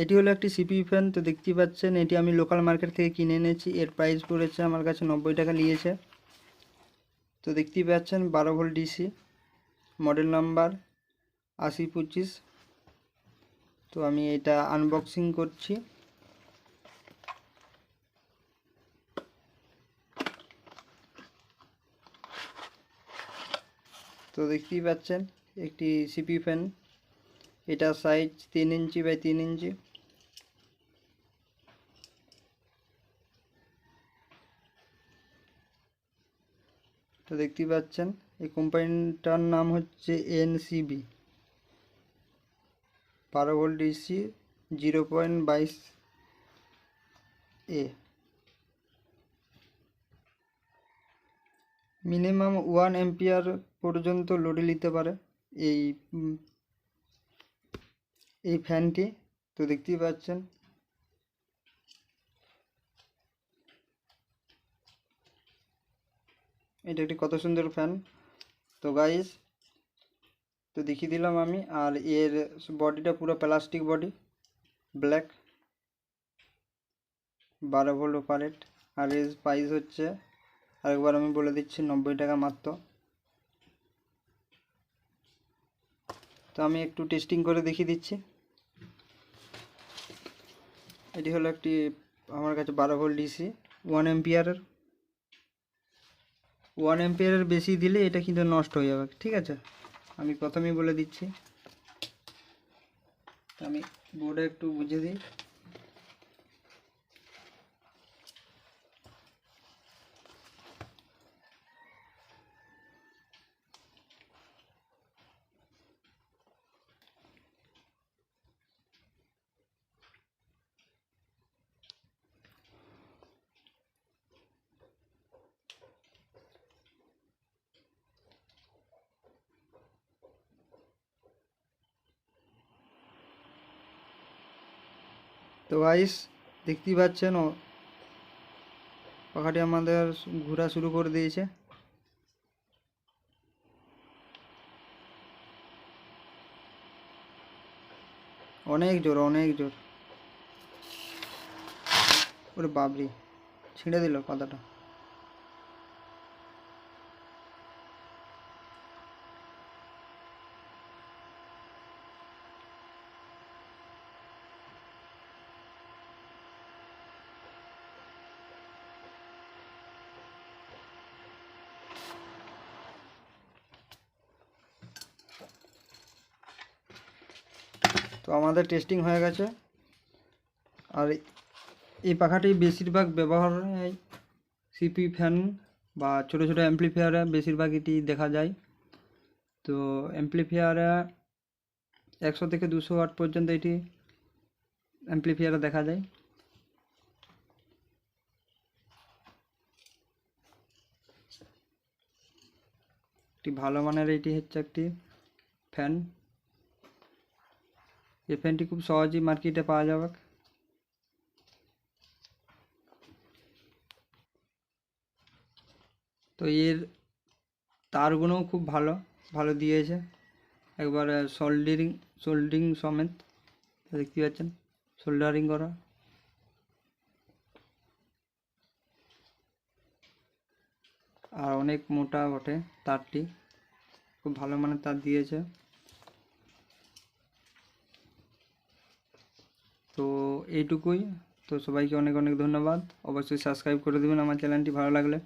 এটি হলো একটি সিপি ফ্যান তো দেখতেই পাচ্ছেন, এটি আমি লোকাল মার্কেট থেকে কিনে এনেছি। এর প্রাইস পড়েছে আমার কাছে নব্বই টাকা নিয়েছে। তো দেখতেই পাচ্ছেন, বারো ভোল্ট ডিসি মডেল নাম্বার আশি পঁচিশ। তো আমি এটা আনবক্সিং করছি। তো দেখতেই পাচ্ছেন, একটি সিপি ফ্যান এটা সাইজ তিন ইঞ্চি বাই তিন ইঞ্চি। তো দেখতেই পাচ্ছেন, এই কোম্পানিটার নাম হচ্ছে এনসিবি বারো ভোল্ট ডিসি জিরো পয়েন্ট বাইশ এ মিনিমাম ওয়ান এম্পিয়ার পর্যন্ত লোডে নিতে পারে। এই এই ফ্যানটি, তো দেখতেই পাচ্ছেন। এটা একটি কত সুন্দর ফ্যান। তো গাইস তো দেখিয়ে দিলাম আমি, আর এর বডিটা পুরো প্লাস্টিক বডি ব্ল্যাক বারো ভোল্ট অপারেট আর এর প্রাইস হচ্ছে, আরেকবার আমি বলে দিচ্ছি, নব্বই টাকা মাত্র। তো আমি একটু টেস্টিং করে দেখিয়ে দিচ্ছি। এটি হলো একটি আমার কাছে বারো ভোল্ট ডিসি ওয়ান এম্পিয়ারের ওয়ান এম্পিয়ারের বেশি দিলে এটা কিন্তু নষ্ট হয়ে যাবে, ঠিক আছে? আমি প্রথমেই বলে দিচ্ছি। আমি বোর্ডে একটু বুঝে দিই। তো গাইস দেখতেই পাচ্ছেন, ও পাখাটি আমাদের ঘোরা শুরু করে দিয়েছে। অনেক জোর অনেক জোর। ওরে বাবরি ছিঁড়ে দিল পাতাটা। আমাদের টেস্টিং হয়ে গেছে। আর এই পাখাটি বেশিরভাগ ব্যবহার হয় সিপি ফ্যান বা ছোটো ছোটো অ্যাম্পলিফায়ারে বেশিরভাগ এটি দেখা যায়। তো অ্যাম্পলিফায়ারে একশো থেকে দুশো ওয়াট পর্যন্ত এটি অ্যাম্পলিফায়ারে দেখা যায়। একটি ভালো মানের এটি হচ্ছে একটি ফ্যান এই ফ্যানটি খুব সহজেই মার্কেটে পাওয়া যাবে তো এর তারগুলোও খুব ভালো ভালো দিয়েছে একবার সোল্ডারিং সোল্ডিং সমেত দেখতে পাচ্ছেন সোল্ডারিং করা আর অনেক মোটা বটে তারটি খুব ভালো মানের তার দিয়েছে তো এইটুকুই। তো সবাইকে অনেক অনেক ধন্যবাদ। অবশ্যই সাবস্ক্রাইব করে দেবেন আমার চ্যানেলটি ভালো লাগলে।